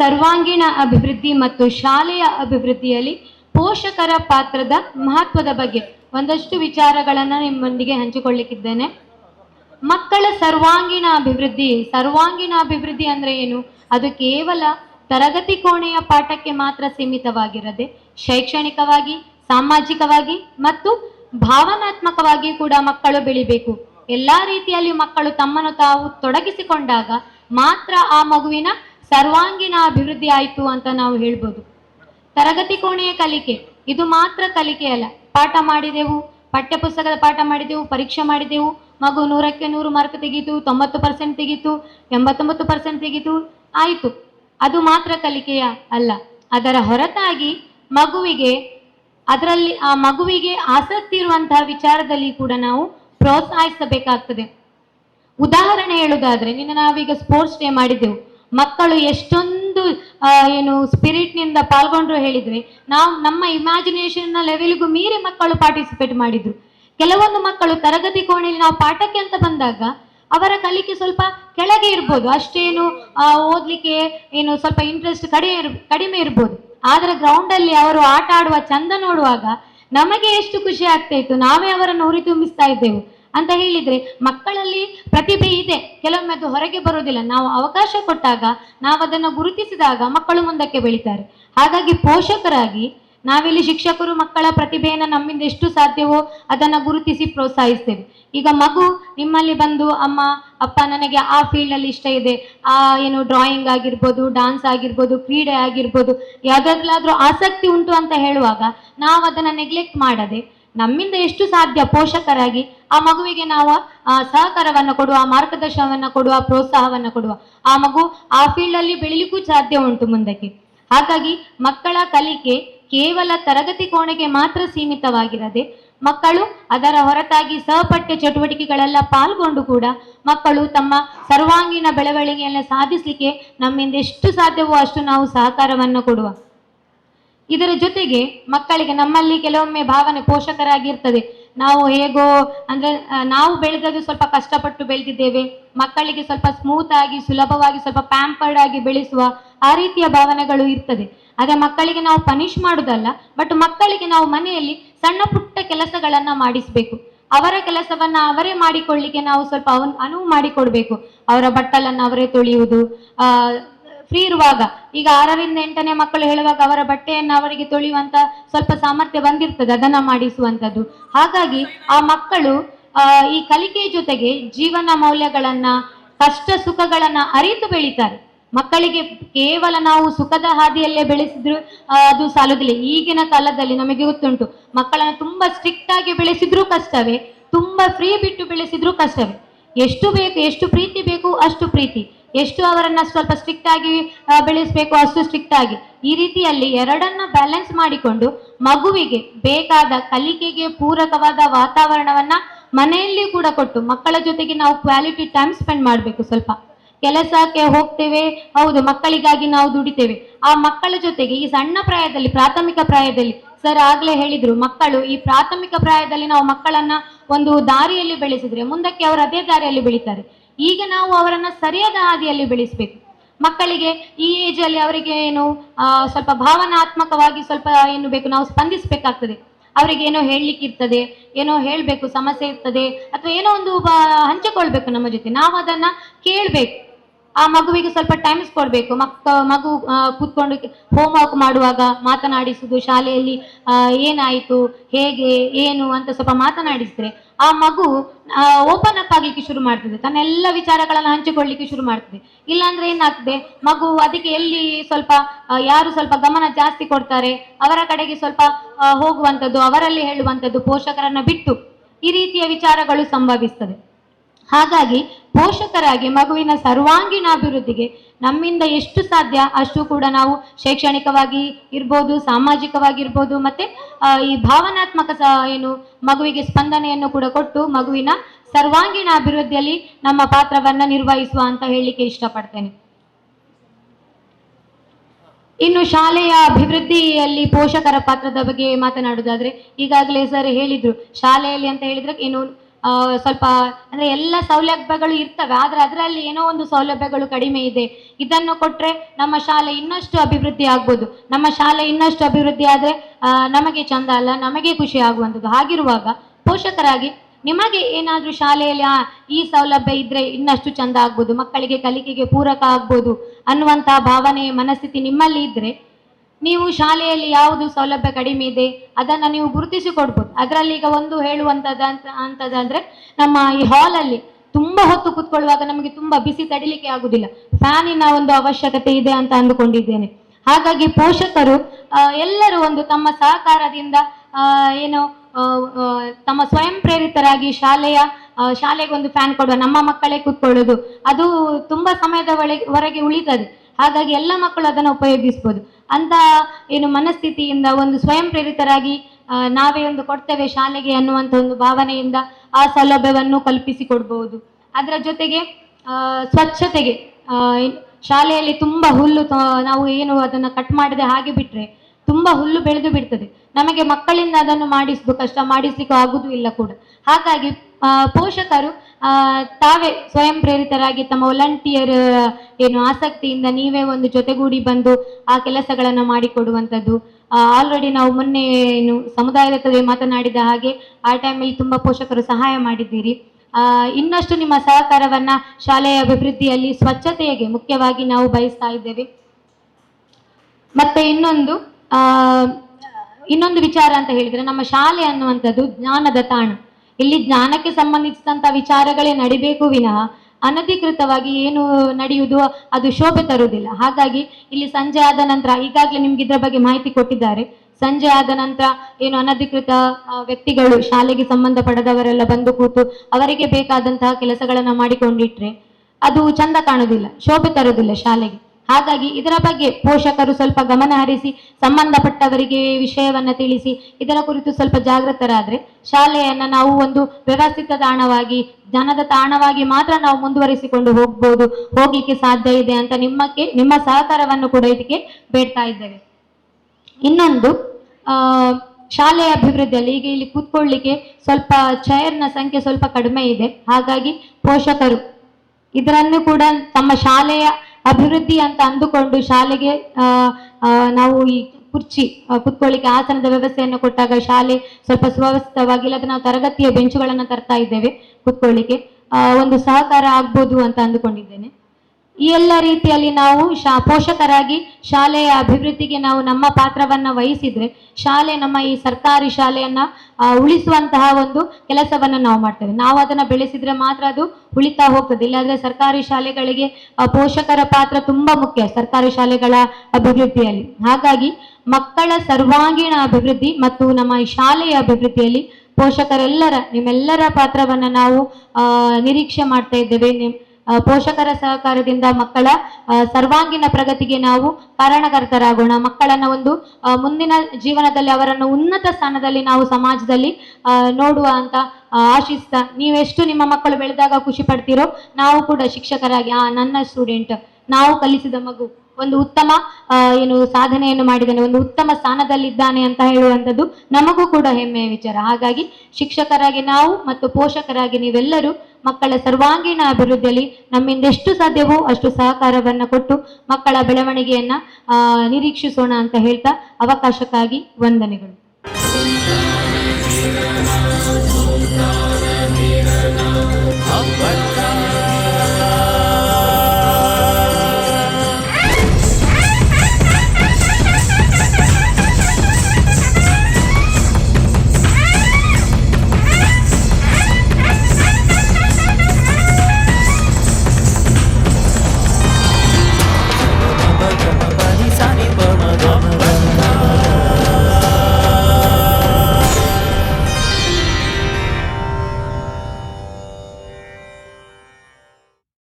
ಸರ್ವಾಂಗೀಣ ಅಭಿವೃದ್ಧಿ ಮತ್ತು ಶಾಲೆಯ ಅಭಿವೃದ್ಧಿಯಲ್ಲಿ ಪೋಷಕರ ಪಾತ್ರದ ಮಹತ್ವದ ಬಗ್ಗೆ ಒಂದಷ್ಟು ವಿಚಾರಗಳನ್ನು ನಿಮ್ಮೊಂದಿಗೆ ಹಂಚಿಕೊಳ್ಳಿಕ್ಕಿದ್ದೇನೆ. ಮಕ್ಕಳ ಸರ್ವಾಂಗೀಣ ಅಭಿವೃದ್ಧಿ ಸರ್ವಾಂಗೀಣ ಅಭಿವೃದ್ಧಿ ಅಂದ್ರೆ ಏನು? ಅದು ಕೇವಲ ತರಗತಿ ಕೋಣೆಯ ಪಾಠಕ್ಕೆ ಮಾತ್ರ ಸೀಮಿತವಾಗಿರದೆ ಶೈಕ್ಷಣಿಕವಾಗಿ, ಸಾಮಾಜಿಕವಾಗಿ ಮತ್ತು ಭಾವನಾತ್ಮಕವಾಗಿ ಕೂಡ ಮಕ್ಕಳು ಬೆಳಿಬೇಕು. ಎಲ್ಲ ರೀತಿಯಲ್ಲಿ ಮಕ್ಕಳು ತಮ್ಮನ್ನು ತಾವು ತೊಡಗಿಸಿಕೊಂಡಾಗ ಮಾತ್ರ ಆ ಮಗುವಿನ ಸರ್ವಾಂಗೀಣ ಅಭಿವೃದ್ಧಿ ಆಯಿತು ಅಂತ ನಾವು ಹೇಳ್ಬೋದು. ತರಗತಿ ಕೋಣೆಯ ಕಲಿಕೆ, ಇದು ಮಾತ್ರ ಕಲಿಕೆ ಅಲ್ಲ. ಪಾಠ ಮಾಡಿದೆವು ಪಠ್ಯ ಪುಸ್ತಕದ ಪಾಠ ಮಾಡಿದೆವು, ಪರೀಕ್ಷೆ ಮಾಡಿದೆವು, ಮಗು ನೂರಕ್ಕೆ ನೂರು ಮಾರ್ಕ್ ತೆಗೀತು, ತೊಂಬತ್ತು ಪರ್ಸೆಂಟ್ ತೆಗೀತು, ಎಂಬತ್ತೊಂಬತ್ತು ಪರ್ಸೆಂಟ್ ತೆಗೀತು, ಆಯಿತು. ಅದು ಮಾತ್ರ ಕಲಿಕೆಯ ಅಲ್ಲ. ಅದರ ಹೊರತಾಗಿ ಮಗುವಿಗೆ ಅದರಲ್ಲಿ, ಆ ಮಗುವಿಗೆ ಆಸಕ್ತಿ ಇರುವಂತಹ ವಿಚಾರದಲ್ಲಿ ಕೂಡ ನಾವು ಪ್ರೋತ್ಸಾಹಿಸಬೇಕಾಗ್ತದೆ. ಉದಾಹರಣೆ ಹೇಳುವುದಾದ್ರೆ, ನಿನ್ನೆ ನಾವೀಗ ಸ್ಪೋರ್ಟ್ಸ್ ಡೇ ಮಾಡಿದ್ದೆವು. ಮಕ್ಕಳು ಎಷ್ಟೊಂದು ಏನು ಸ್ಪಿರಿಟ್ನಿಂದ ಪಾಲ್ಗೊಂಡ್ರು ಹೇಳಿದ್ವಿ. ನಾವು ನಮ್ಮ ಇಮ್ಯಾಜಿನೇಷನ್ನ ಲೆವೆಲ್ಗೂ ಮೀರಿ ಮಕ್ಕಳು ಪಾರ್ಟಿಸಿಪೇಟ್ ಮಾಡಿದ್ರು. ಕೆಲವೊಂದು ಮಕ್ಕಳು ತರಗತಿ ಕೋಣೆಯಲ್ಲಿ ನಾವು ಪಾಠಕ್ಕೆ ಅಂತ ಬಂದಾಗ, ಅವರ ಕಲಿಕೆ ಸ್ವಲ್ಪ ಕೆಳಗೆ ಇರ್ಬೋದು. ಅಷ್ಟೇನು ಓದಲಿಕ್ಕೆ ಏನು ಸ್ವಲ್ಪ ಇಂಟ್ರೆಸ್ಟ್ ಕಡಿಮೆ ಇರ್, ಕಡಿಮೆ ಇರ್ಬೋದು. ಆದರೆ ಗ್ರೌಂಡ್ ಅಲ್ಲಿ ಅವರು ಆಟ ಆಡುವ ಚಂದ ನೋಡುವಾಗ ನಮಗೆ ಎಷ್ಟು ಖುಷಿ ಆಗ್ತಾ ಇತ್ತು. ನಾವೇ ಅವರನ್ನು ಹುರಿತುಂಬಿಸ್ತಾ ಇದ್ದೆವು. ಅಂತ ಹೇಳಿದ್ರೆ. ಮಕ್ಕಳಲ್ಲಿ ಪ್ರತಿಭೆ ಇದೆ. ಕೆಲವೊಮ್ಮೆ ಅದು ಹೊರಗೆ ಬರೋದಿಲ್ಲ ನಾವು ಅವಕಾಶ ಕೊಟ್ಟಾಗ ನಾವು ಅದನ್ನು ಗುರುತಿಸಿದಾಗ ಮಕ್ಕಳು ಮುಂದಕ್ಕೆ ಬೆಳಿತಾರೆ. ಹಾಗಾಗಿ ಪೋಷಕರಾಗಿ ನಾವಿಲ್ಲಿ ಶಿಕ್ಷಕರು ಮಕ್ಕಳ ಪ್ರತಿಭೆಯನ್ನು ನಮ್ಮಿಂದ ಎಷ್ಟು ಸಾಧ್ಯವೋ ಅದನ್ನು ಗುರುತಿಸಿ ಪ್ರೋತ್ಸಾಹಿಸ್ತೇವೆ. ಈಗ ಮಗು ನಿಮ್ಮಲ್ಲಿ ಬಂದು, ಅಮ್ಮ, ಅಪ್ಪ, ನನಗೆ ಆ ಫೀಲ್ಡಲ್ಲಿ ಇಷ್ಟ ಇದೆ. ಆ ಏನು ಡ್ರಾಯಿಂಗ್ ಆಗಿರ್ಬೋದು ಡಾನ್ಸ್ ಆಗಿರ್ಬೋದು, ಕ್ರೀಡೆ ಆಗಿರ್ಬೋದು, ಯಾವುದಾದ್ರಲ್ಲಾದರೂ ಆಸಕ್ತಿ ಉಂಟು ಅಂತ ಹೇಳುವಾಗ ನಾವು ಅದನ್ನು ನೆಗ್ಲೆಕ್ಟ್ ಮಾಡದೆ ನಮ್ಮಿಂದ ಎಷ್ಟು ಸಾಧ್ಯ ಪೋಷಕರಾಗಿ ಆ ಮಗುವಿಗೆ ನಾವು ಸಹಕಾರವನ್ನು ಕೊಡುವ ಮಾರ್ಗದರ್ಶನವನ್ನು ಕೊಡುವ ಪ್ರೋತ್ಸಾಹವನ್ನು ಕೊಡುವ, ಆ ಮಗು ಆ ಫೀಲ್ಡಲ್ಲಿ ಬೆಳಿಲಿಕ್ಕೂ ಸಾಧ್ಯ ಉಂಟು ಮುಂದಕ್ಕೆ. ಹಾಗಾಗಿ ಮಕ್ಕಳ ಕಲಿಕೆ ಕೇವಲ ತರಗತಿ ಕೋಣೆಗೆ ಮಾತ್ರ ಸೀಮಿತವಾಗಿರದೆ, ಮಕ್ಕಳು ಅದರ ಹೊರತಾಗಿ ಸಹಪಠ್ಯ ಚಟುವಟಿಕೆಗಳೆಲ್ಲ ಪಾಲ್ಗೊಂಡು ಕೂಡ ಮಕ್ಕಳು ತಮ್ಮ ಸರ್ವಾಂಗೀಣ ಬೆಳವಣಿಗೆಯನ್ನು ಸಾಧಿಸಲಿಕ್ಕೆ ನಮ್ಮಿಂದ ಎಷ್ಟು ಸಾಧ್ಯವೋ ಅಷ್ಟು ನಾವು ಸಹಕಾರವನ್ನು ಕೊಡುವ. ಇದರ ಜೊತೆಗೆ ಮಕ್ಕಳಿಗೆ ನಮ್ಮಲ್ಲಿ ಕೆಲವೊಮ್ಮೆ ಭಾವನೆ ಪೋಷಕರಾಗಿರ್ತದೆ. ನಾವು ಹೇಗೋ ಅಂದ್ರೆ ನಾವು ಬೆಳೆದದ್ದು ಸ್ವಲ್ಪ ಕಷ್ಟಪಟ್ಟು ಬೆಳೆದಿದ್ದೇವೆ. ಮಕ್ಕಳಿಗೆ ಸ್ವಲ್ಪ ಸ್ಮೂತ್ ಆಗಿ, ಸುಲಭವಾಗಿ, ಸ್ವಲ್ಪ ಪ್ಯಾಂಪರ್ಡ್ ಆಗಿ ಬೆಳೆಸುವ ಆ ರೀತಿಯ ಭಾವನೆಗಳು ಇರ್ತದೆ. ಆದ್ರೆ ಮಕ್ಕಳಿಗೆ ನಾವು ಪನಿಷ್ ಮಾಡುದಲ್ಲ ಬಟ್ ಮಕ್ಕಳಿಗೆ ನಾವು ಮನೆಯಲ್ಲಿ ಸಣ್ಣ ಪುಟ್ಟ ಕೆಲಸಗಳನ್ನ ಮಾಡಿಸ್ಬೇಕು. ಅವರ ಕೆಲಸವನ್ನ ಅವರೇ ಮಾಡಿಕೊಳ್ಳಿಕ್ಕೆ ನಾವು ಸ್ವಲ್ಪ ಅನುವು ಮಾಡಿಕೊಡ್ಬೇಕು. ಅವರ ಬಟ್ಟಲನ್ನು ಅವರೇ ತೊಳೆಯುವುದು ಫ್ರೀ ಇರುವಾಗ, ಈಗ ಆರರಿಂದ ಎಂಟನೇ ಮಕ್ಕಳು ಹೇಳುವಾಗ ಅವರ ಬಟ್ಟೆಯನ್ನು ಅವರಿಗೆ ತೊಳೆಯುವಂತ ಸ್ವಲ್ಪ ಸಾಮರ್ಥ್ಯ ಬಂದಿರ್ತದೆ, ಅದನ್ನ ಮಾಡಿಸುವಂತದ್ದು. ಹಾಗಾಗಿ ಆ ಮಕ್ಕಳು ಈ ಕಲಿಕೆ ಜೊತೆಗೆ ಜೀವನ ಮೌಲ್ಯಗಳನ್ನ, ಕಷ್ಟ ಸುಖಗಳನ್ನ ಅರಿತು ಬೆಳೀತಾರೆ. ಮಕ್ಕಳಿಗೆ ಕೇವಲ ನಾವು ಸುಖದ ಹಾದಿಯಲ್ಲೇ ಬೆಳೆಸಿದ್ರು ಅದು ಸಾಲುದಿಲ್ಲ. ಈಗಿನ ಕಾಲದಲ್ಲಿ ನಮಗೆ ಗೊತ್ತುಂಟು, ಮಕ್ಕಳನ್ನು ತುಂಬಾ ಸ್ಟ್ರಿಕ್ಟ್ ಆಗಿ ಬೆಳೆಸಿದ್ರೂ ಕಷ್ಟವೇ, ತುಂಬಾ ಫ್ರೀ ಬಿಟ್ಟು ಬೆಳೆಸಿದ್ರೂ ಕಷ್ಟವೇ. ಎಷ್ಟು ಬೇಕು, ಎಷ್ಟು ಪ್ರೀತಿ ಬೇಕು, ಅಷ್ಟು ಪ್ರೀತಿ. ಎಷ್ಟು ಅವರನ್ನ ಸ್ವಲ್ಪ ಸ್ಟ್ರಿಕ್ಟ್ ಆಗಿ ಬೆಳೆಸಬೇಕು, ಅಷ್ಟು ಸ್ಟ್ರಿಕ್ಟ್ ಆಗಿ. ಈ ರೀತಿಯಲ್ಲಿ ಎರಡನ್ನ ಬ್ಯಾಲೆನ್ಸ್ ಮಾಡಿಕೊಂಡು ಮಗುವಿಗೆ ಬೇಕಾದ ಕಲಿಕೆಗೆ ಪೂರಕವಾದ ವಾತಾವರಣವನ್ನ ಮನೆಯಲ್ಲಿ ಕೂಡ ಕೊಟ್ಟು ಮಕ್ಕಳ ಜೊತೆಗೆ ನಾವು ಕ್ವಾಲಿಟಿ ಟೈಮ್ ಸ್ಪೆಂಡ್ ಮಾಡಬೇಕು ಸ್ವಲ್ಪ. ಕೆಲಸಕ್ಕೆ ಹೋಗ್ತೇವೆ, ಹೌದು, ಮಕ್ಕಳಿಗಾಗಿ ನಾವು ದುಡಿತೇವೆ. ಆ ಮಕ್ಕಳ ಜೊತೆಗೆ ಈ ಸಣ್ಣ ಪ್ರಾಯದಲ್ಲಿ, ಪ್ರಾಥಮಿಕ ಪ್ರಾಯದಲ್ಲಿ ಸರ್ ಆಗ್ಲೇ ಹೇಳಿದ್ರು, ಮಕ್ಕಳು ಈ ಪ್ರಾಥಮಿಕ ಪ್ರಾಯದಲ್ಲಿ ನಾವು ಮಕ್ಕಳನ್ನ ಒಂದು ದಾರಿಯಲ್ಲಿ ಬೆಳೆಸಿದ್ರೆ, ಮುಂದಕ್ಕೆ ಅವರು ಅದೇ ದಾರಿಯಲ್ಲಿ ಬೆಳೀತಾರೆ. ಈಗ ನಾವು ಅವರನ್ನ ಸರಿಯಾದ ಹಾದಿಯಲ್ಲಿ ಬೆಳೆಸ್ಬೇಕು. ಮಕ್ಕಳಿಗೆ ಈ ಏಜ್ ಅಲ್ಲಿ ಅವರಿಗೆ ಏನು ಸ್ವಲ್ಪ ಭಾವನಾತ್ಮಕವಾಗಿ ಸ್ವಲ್ಪ ಏನು ಬೇಕು ನಾವು ಸ್ಪಂದಿಸಬೇಕಾಗ್ತದೆ. ಅವರಿಗೆ ಏನೋ ಹೇಳಲಿಕ್ಕೆ ಇರ್ತದೆ, ಏನೋ ಹೇಳಬೇಕು, ಸಮಸ್ಯೆ ಇರ್ತದೆ, ಅಥವಾ ಏನೋ ಒಂದು ಹಂಚಿಕೊಳ್ಬೇಕು ನಮ್ಮ ಜೊತೆ. ನಾವು ಅದನ್ನ ಕೇಳಬೇಕು. ಆ ಮಗುವಿಗೆ ಸ್ವಲ್ಪ ಟೈಮ್ಸ್ ಕೊಡಬೇಕು. ಮಕ್ಕ ಮಗು ಕೂತ್ಕೊಂಡು ಹೋಮ್ ವರ್ಕ್ ಮಾಡುವಾಗ ಮಾತನಾಡಿಸುವುದು, ಶಾಲೆಯಲ್ಲಿ ಏನಾಯಿತು, ಹೇಗೆ, ಏನು ಅಂತ ಸ್ವಲ್ಪ ಮಾತನಾಡಿಸಿದ್ರೆ ಆ ಮಗು ಓಪನ್ ಅಪ್ ಆಗ್ಲಿಕ್ಕೆ ಶುರು ಮಾಡ್ತದೆ. ತನ್ನ ಎಲ್ಲ ವಿಚಾರಗಳನ್ನು ಹಂಚಿಕೊಳ್ಳಿಕ್ಕೆ ಶುರು ಮಾಡ್ತದೆ. ಇಲ್ಲಾಂದ್ರೆ ಏನಾಗ್ತದೆ? ಮಗು ಅದಕ್ಕೆ ಎಲ್ಲಿ ಸ್ವಲ್ಪ ಯಾರು ಸ್ವಲ್ಪ ಗಮನ ಜಾಸ್ತಿ ಕೊಡ್ತಾರೆ? ಅವರ ಕಡೆಗೆ ಸ್ವಲ್ಪ ಹೋಗುವಂಥದ್ದು ಅವರಲ್ಲಿ ಹೇಳುವಂಥದ್ದು ಪೋಷಕರನ್ನ ಬಿಟ್ಟು ಈ ರೀತಿಯ ವಿಚಾರಗಳು ಸಂಭವಿಸ್ತದೆ. ಹಾಗಾಗಿ ಪೋಷಕರಾಗಿ ಮಗುವಿನ ಸರ್ವಾಂಗೀಣ ಅಭಿವೃದ್ಧಿಗೆ ನಮ್ಮಿಂದ ಎಷ್ಟು ಸಾಧ್ಯ, ಅಷ್ಟು ಕೂಡ ನಾವು ಶೈಕ್ಷಣಿಕವಾಗಿ ಇರ್ಬೋದು ಸಾಮಾಜಿಕವಾಗಿರ್ಬೋದು ಮತ್ತೆ ಈ ಭಾವನಾತ್ಮಕ ಸ, ಏನು, ಮಗುವಿಗೆ ಸ್ಪಂದನೆಯನ್ನು ಕೂಡ ಕೊಟ್ಟು ಮಗುವಿನ ಸರ್ವಾಂಗೀಣ ಅಭಿವೃದ್ಧಿಯಲ್ಲಿ ನಮ್ಮ ಪಾತ್ರವನ್ನ ನಿರ್ವಹಿಸುವ ಅಂತ ಹೇಳಲಿಕ್ಕೆ ಇಷ್ಟಪಡ್ತೇನೆ. ಇನ್ನು ಶಾಲೆಯ ಅಭಿವೃದ್ಧಿಯಲ್ಲಿ ಪೋಷಕರ ಪಾತ್ರದ ಬಗ್ಗೆ ಮಾತನಾಡುವುದಾದ್ರೆ ಈಗಾಗಲೇ ಸರ್ ಹೇಳಿದ್ರು, ಶಾಲೆಯಲ್ಲಿ ಅಂತ ಹೇಳಿದ್ರೆ ಏನು ಸ್ವಲ್ಪ ಅಂದ್ರೆ ಎಲ್ಲ ಸೌಲಭ್ಯಗಳು ಇರ್ತವೆ, ಆದ್ರೆ ಅದರಲ್ಲಿ ಏನೋ ಒಂದು ಸೌಲಭ್ಯಗಳು ಕಡಿಮೆ ಇದೆ. ಇದನ್ನು ಕೊಟ್ರೆ ನಮ್ಮ ಶಾಲೆ ಇನ್ನಷ್ಟು ಅಭಿವೃದ್ಧಿ ಆಗ್ಬೋದು. ನಮ್ಮ ಶಾಲೆ ಇನ್ನಷ್ಟು ಅಭಿವೃದ್ಧಿ ಆದ್ರೆ ನಮಗೆ ಚಂದ ಅಲ್ಲ, ನಮಗೆ ಖುಷಿ ಆಗುವಂಥದ್ದು. ಹಾಗಿರುವಾಗ ಪೋಷಕರಾಗಿ ನಿಮಗೆ ಏನಾದ್ರೂ ಶಾಲೆಯಲ್ಲಿ ಈ ಸೌಲಭ್ಯ ಇದ್ರೆ ಇನ್ನಷ್ಟು ಚಂದ ಆಗ್ಬೋದು, ಮಕ್ಕಳಿಗೆ ಕಲಿಕೆಗೆ ಪೂರಕ ಆಗ್ಬೋದು ಅನ್ನುವಂತಹ ಭಾವನೆ, ಮನಸ್ಥಿತಿ ನಿಮ್ಮಲ್ಲಿ ಇದ್ರೆ ನೀವು ಶಾಲೆಯಲ್ಲಿ ಯಾವುದು ಸೌಲಭ್ಯ ಕಡಿಮೆ ಇದೆ, ಅದನ್ನು ನೀವು ಗುರುತಿಸಿ ಕೊಡ್ಬೋದು ಅದರಲ್ಲಿ ಈಗ ಒಂದು ಹೇಳುವಂಥದ್ದು ಅಂತ, ಅಂತದಂದ್ರೆ ನಮ್ಮ ಈ ಹಾಲಲ್ಲಿ ತುಂಬ ಹೊತ್ತು ಕೂತ್ಕೊಳ್ಳುವಾಗ ನಮಗೆ ತುಂಬ ಬಿಸಿ ತಡಿಲಿಕ್ಕೆ ಆಗುದಿಲ್ಲ. ಫ್ಯಾನಿನ ಒಂದು ಅವಶ್ಯಕತೆ ಇದೆ ಅಂತ ಅಂದುಕೊಂಡಿದ್ದೇನೆ. ಹಾಗಾಗಿ ಪೋಷಕರು ಎಲ್ಲರೂ ಒಂದು ತಮ್ಮ ಸಹಕಾರದಿಂದ ಏನು ತಮ್ಮ ಸ್ವಯಂ ಪ್ರೇರಿತರಾಗಿ ಶಾಲೆಯ ಶಾಲೆಗೊಂದು ಫ್ಯಾನ್ ಕೊಡುವ ನಮ್ಮ ಮಕ್ಕಳೇ ಕೂತ್ಕೊಳ್ಳೋದು. ಅದು ತುಂಬಾ ಸಮಯದ ಒಳಗೆ, ಹೊರಗೆ ಉಳಿತದೆ. ಹಾಗಾಗಿ ಎಲ್ಲ ಮಕ್ಕಳು ಅದನ್ನು ಉಪಯೋಗಿಸ್ಬೋದು. ಅಂತ ಏನು ಮನಸ್ಥಿತಿಯಿಂದ ಒಂದು ಸ್ವಯಂ ಪ್ರೇರಿತರಾಗಿ ನಾವೇ ಒಂದು ಕೊಡ್ತೇವೆ ಶಾಲೆಗೆ ಅನ್ನುವಂಥ ಒಂದು ಭಾವನೆಯಿಂದ ಆ ಸೌಲಭ್ಯವನ್ನು ಕಲ್ಪಿಸಿ ಕೊಡ್ಬೋದು. ಅದರ ಜೊತೆಗೆ ಸ್ವಚ್ಛತೆಗೆ ಶಾಲೆಯಲ್ಲಿ ತುಂಬ ಹುಲ್ಲು ನಾವು ಏನು ಅದನ್ನು ಕಟ್ ಮಾಡದೆ ಹಾಗೆ ಬಿಟ್ರೆ ತುಂಬಾ ಹುಲ್ಲು ಬೆಳೆದು ಬಿಡ್ತದೆ. ನಮಗೆ ಮಕ್ಕಳಿಂದ ಅದನ್ನು ಮಾಡಿಸುದು ಕಷ್ಟ, ಮಾಡಿಸ್ಲಿಕ್ಕೂ ಆಗುದು ಇಲ್ಲ ಕೂಡ. ಹಾಗಾಗಿ ಪೋಷಕರು ತಾವೇ ಸ್ವಯಂ ಪ್ರೇರಿತರಾಗಿ ತಮ್ಮ ವಾಲಂಟಿಯರ್ ಏನು ಆಸಕ್ತಿಯಿಂದ ನೀವೇ ಒಂದು ಜೊತೆಗೂಡಿ ಬಂದು ಆ ಕೆಲಸಗಳನ್ನು ಮಾಡಿಕೊಡುವಂಥದ್ದು. ಆಲ್ರೆಡಿ ನಾವು ಮೊನ್ನೆ ಏನು ಸಮುದಾಯದ ಕಡೆ ಮಾತನಾಡಿದ ಹಾಗೆ ಆ ಟೈಮಲ್ಲಿ ತುಂಬಾ ಪೋಷಕರು ಸಹಾಯ ಮಾಡಿದ್ದೀರಿ. ಇನ್ನಷ್ಟು ನಿಮ್ಮ ಸಹಕಾರವನ್ನ ಶಾಲೆಯ ಅಭಿವೃದ್ಧಿಯಲ್ಲಿ ಸ್ವಚ್ಛತೆಗೆ ಮುಖ್ಯವಾಗಿ ನಾವು ಬಯಸ್ತಾ ಇದ್ದೇವೆ. ಮತ್ತೆ ಇನ್ನೊಂದು ಇನ್ನೊಂದು ವಿಚಾರ ಅಂತ ಹೇಳಿದ್ರೆ ನಮ್ಮ ಶಾಲೆ ಅನ್ನುವಂಥದ್ದು ಜ್ಞಾನದ ತಾಣ. ಇಲ್ಲಿ ಜ್ಞಾನಕ್ಕೆ ಸಂಬಂಧಿಸಿದಂತ ವಿಚಾರಗಳೇ ನಡಿಬೇಕು ವಿನಃ ಅನಧಿಕೃತವಾಗಿ ಏನು ನಡೆಯುವುದು ಅದು ಶೋಭೆ ತರುವುದಿಲ್ಲ. ಹಾಗಾಗಿ ಇಲ್ಲಿ ಸಂಜೆ ಆದ ನಂತರ ಈಗಾಗಲೇ ನಿಮ್ಗೆ ಇದ್ರ ಬಗ್ಗೆ ಮಾಹಿತಿ ಕೊಟ್ಟಿದ್ದಾರೆ. ಸಂಜೆ ಆದ ನಂತರ ಏನು ಅನಧಿಕೃತ ವ್ಯಕ್ತಿಗಳು ಶಾಲೆಗೆ ಸಂಬಂಧಪಡದವರೆಲ್ಲ ಬಂದು ಕೂತು ಅವರಿಗೆ ಬೇಕಾದಂತಹ ಕೆಲಸಗಳನ್ನ ಮಾಡಿಕೊಂಡಿಟ್ರೆ ಅದು ಚಂದ ಕಾಣುವುದಿಲ್ಲ ಶೋಭೆ ತರುವುದಿಲ್ಲ ಶಾಲೆಗೆ. ಹಾಗಾಗಿ ಇದರ ಬಗ್ಗೆ ಪೋಷಕರು ಸ್ವಲ್ಪ ಗಮನ ಹರಿಸಿ ಸಂಬಂಧಪಟ್ಟವರಿಗೆ ವಿಷಯವನ್ನ ತಿಳಿಸಿ ಇದರ ಕುರಿತು ಸ್ವಲ್ಪ ಜಾಗೃತರಾದ್ರೆ ಶಾಲೆಯನ್ನ ನಾವು ಒಂದು ವ್ಯವಸ್ಥಿತ ತಾಣವಾಗಿ ಜನದ ತಾಣವಾಗಿ ಮಾತ್ರ ನಾವು ಮುಂದುವರಿಸಿಕೊಂಡು ಹೋಗ್ಬೋದು ಹೋಗ್ಲಿಕ್ಕೆ ಸಾಧ್ಯ ಇದೆ ಅಂತ ನಿಮ್ಮಕ್ಕೆ ನಿಮ್ಮ ಸಹಕಾರವನ್ನು ಕೂಡ ಇದಕ್ಕೆ ಬೇಡ್ತಾ ಇದ್ದೇವೆ. ಇನ್ನೊಂದು ಆ, ಶಾಲೆಯ ಅಭಿವೃದ್ಧಿಯಲ್ಲಿ ಈಗ ಇಲ್ಲಿ ಕೂತ್ಕೊಳ್ಳಿಕ್ಕೆ ಸ್ವಲ್ಪ ಚೇರ್ನ ಸಂಖ್ಯೆ ಸ್ವಲ್ಪ ಕಡಿಮೆ ಇದೆ. ಹಾಗಾಗಿ ಪೋಷಕರು ಇದರನ್ನು ಕೂಡ ತಮ್ಮ ಶಾಲೆಯ ಅಭಿವೃದ್ಧಿ ಅಂತ ಅಂದುಕೊಂಡು ಶಾಲೆಗೆ ನಾವು ಈ ಕುರ್ಚಿ ಕುತ್ಕೊಳ್ಳಿಕ್ಕೆ ಆಸನದ ವ್ಯವಸ್ಥೆಯನ್ನು ಕೊಟ್ಟಾಗ ಶಾಲೆ ಸ್ವಲ್ಪ ಸುವ್ಯವಸ್ಥಿತವಾಗಿ ಇಲ್ಲದ ನಾವು ತರಗತಿಯ ಬೆಂಚುಗಳನ್ನು ತರ್ತಾ ಇದ್ದೇವೆ ಕುತ್ಕೊಳ್ಳಿಕ್ಕೆ. ಒಂದು ಸಹಕಾರ ಆಗ್ಬೋದು ಅಂತ ಅಂದುಕೊಂಡಿದ್ದೇನೆ. ಈ ಎಲ್ಲ ರೀತಿಯಲ್ಲಿ ನಾವು ಶಾ, ಪೋಷಕರಾಗಿ ಶಾಲೆಯ ಅಭಿವೃದ್ಧಿಗೆ ನಾವು ನಮ್ಮ ಪಾತ್ರವನ್ನ ವಹಿಸಿದ್ರೆ ಶಾಲೆ ನಮ್ಮ ಈ ಸರ್ಕಾರಿ ಶಾಲೆಯನ್ನ ಉಳಿಸುವಂತಹ ಒಂದು ಕೆಲಸವನ್ನ ನಾವು ಮಾಡ್ತೇವೆ. ನಾವು ಅದನ್ನ ಬೆಳೆಸಿದ್ರೆ ಮಾತ್ರ ಅದು ಉಳಿತಾ ಹೋಗ್ತದೆ. ಇಲ್ಲಾಂದ್ರೆ ಸರ್ಕಾರಿ ಶಾಲೆಗಳಿಗೆ ಪೋಷಕರ ಪಾತ್ರ ತುಂಬಾ ಮುಖ್ಯ ಸರ್ಕಾರಿ ಶಾಲೆಗಳ ಅಭಿವೃದ್ಧಿಯಲ್ಲಿ. ಹಾಗಾಗಿ ಮಕ್ಕಳ ಸರ್ವಾಂಗೀಣ ಅಭಿವೃದ್ಧಿ ಮತ್ತು ನಮ್ಮ ಈ ಶಾಲೆಯ ಅಭಿವೃದ್ಧಿಯಲ್ಲಿ ಪೋಷಕರೆಲ್ಲರ, ನಿಮ್ಮೆಲ್ಲರ ಪಾತ್ರವನ್ನ ನಾವು ನಿರೀಕ್ಷೆ ಮಾಡ್ತಾ ಇದ್ದೇವೆ. ಪೋಷಕರ ಸಹಕಾರದಿಂದ ಮಕ್ಕಳ ಸರ್ವಾಂಗೀಣ ಪ್ರಗತಿಗೆ ನಾವು ಕಾರಣಕರ್ತರಾಗೋಣ. ಮಕ್ಕಳನ್ನ ಒಂದು ಮುಂದಿನ ಜೀವನದಲ್ಲಿ ಅವರನ್ನು ಉನ್ನತ ಸ್ಥಾನದಲ್ಲಿ ನಾವು ಸಮಾಜದಲ್ಲಿ ನೋಡುವ ಅಂತ ಆಶಿಸ್ತಾ. ನೀವೆಷ್ಟು ನಿಮ್ಮ ಮಕ್ಕಳು ಬೆಳೆದಾಗ ಖುಷಿ ಪಡ್ತೀರೋ, ನಾವು ಕೂಡ ಶಿಕ್ಷಕರಾಗಿ, ಆ, ನನ್ನ ಸ್ಟೂಡೆಂಟ್ ನಾವು ಕಲಿಸಿದ ಮಗು. ಒಂದು ಉತ್ತಮ ಏನು ಸಾಧನೆಯನ್ನು ಮಾಡಿದ್ದಾನೆ, ಒಂದು ಉತ್ತಮ ಸ್ಥಾನದಲ್ಲಿದ್ದಾನೆ ಅಂತ ಹೇಳುವಂಥದ್ದು ನಮಗೂ ಕೂಡ ಹೆಮ್ಮೆಯ ವಿಚಾರ. ಹಾಗಾಗಿ ಶಿಕ್ಷಕರಾಗಿ ನಾವು ಮತ್ತು ಪೋಷಕರಾಗಿ ನೀವೆಲ್ಲರೂ ಮಕ್ಕಳ ಸರ್ವಾಂಗೀಣ ಅಭಿವೃದ್ಧಿಯಲ್ಲಿ ನಮ್ಮಿಂದ ಎಷ್ಟು ಸಾಧ್ಯವೋ ಅಷ್ಟು ಸಹಕಾರವನ್ನು ಕೊಟ್ಟು ಮಕ್ಕಳ ಬೆಳವಣಿಗೆಯನ್ನ ನಿರೀಕ್ಷಿಸೋಣ ಅಂತ ಹೇಳ್ತಾ ಅವಕಾಶಕ್ಕಾಗಿ ವಂದನೆಗಳು.